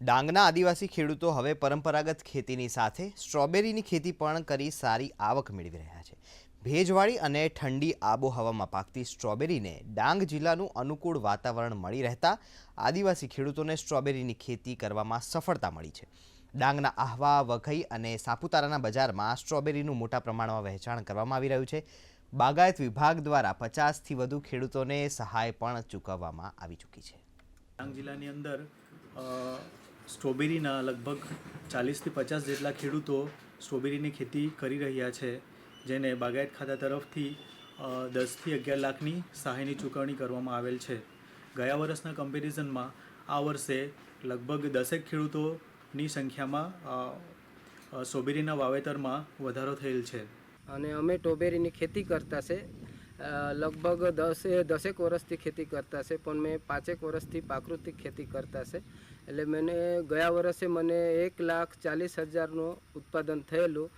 ડાંગના આદિવાસી ખેડૂતો હવે પરંપરાગત ખેતીની સાથે સ્ટ્રોબેરીની ખેતી પણ કરી સારી આવક મેળવી રહ્યા છે. ભેજવાળી અને ઠંડી આબોહવામાં પાકતી સ્ટ્રોબેરીને ડાંગ જિલ્લાનું અનુકૂળ વાતાવરણ મળી રહેતા આદિવાસી ખેડૂતોને સ્ટ્રોબેરીની ખેતી કરવામાં સફળતા મળી છે. ડાંગના આહવા, વઘઈ અને સાપુતારાના બજારમાં સ્ટ્રોબેરીનું મોટા પ્રમાણમાં વહેંચાણ કરવામાં આવી રહ્યું છે. બાગાયત વિભાગ દ્વારા પચાસથી વધુ ખેડૂતોને સહાય પણ ચૂકવવામાં આવી ચૂકી છે. ડાંગ જિલ્લાની અંદર સ્ટ્રોબેરીના લગભગ ચાલીસથી પચાસ જેટલા ખેડૂતો સ્ટ્રોબેરીની ખેતી કરી રહ્યા છે, જેને બાગાયત ખાતા તરફથી દસથી અગિયાર લાખની સહાયની ચૂકવણી કરવામાં આવેલ છે. ગયા વર્ષના કમ્પેરિઝનમાં આ વર્ષે લગભગ દસેક ખેડૂતોની સંખ્યામાં સ્ટ્રોબેરીના વાવેતરમાં વધારો થયેલ છે. અને અમે ટોબેરીની ખેતી કરતા છે. લગભગ દસે, દસેક વર્ષથી ખેતી કરતા છે પણ મેં પાંચેક વર્ષથી પ્રાકૃતિક ખેતી કરતા છે એટલે મને ગયા વર્ષે મને એક લાખ ચાલીસ હજારનું ઉત્પાદન થયેલું.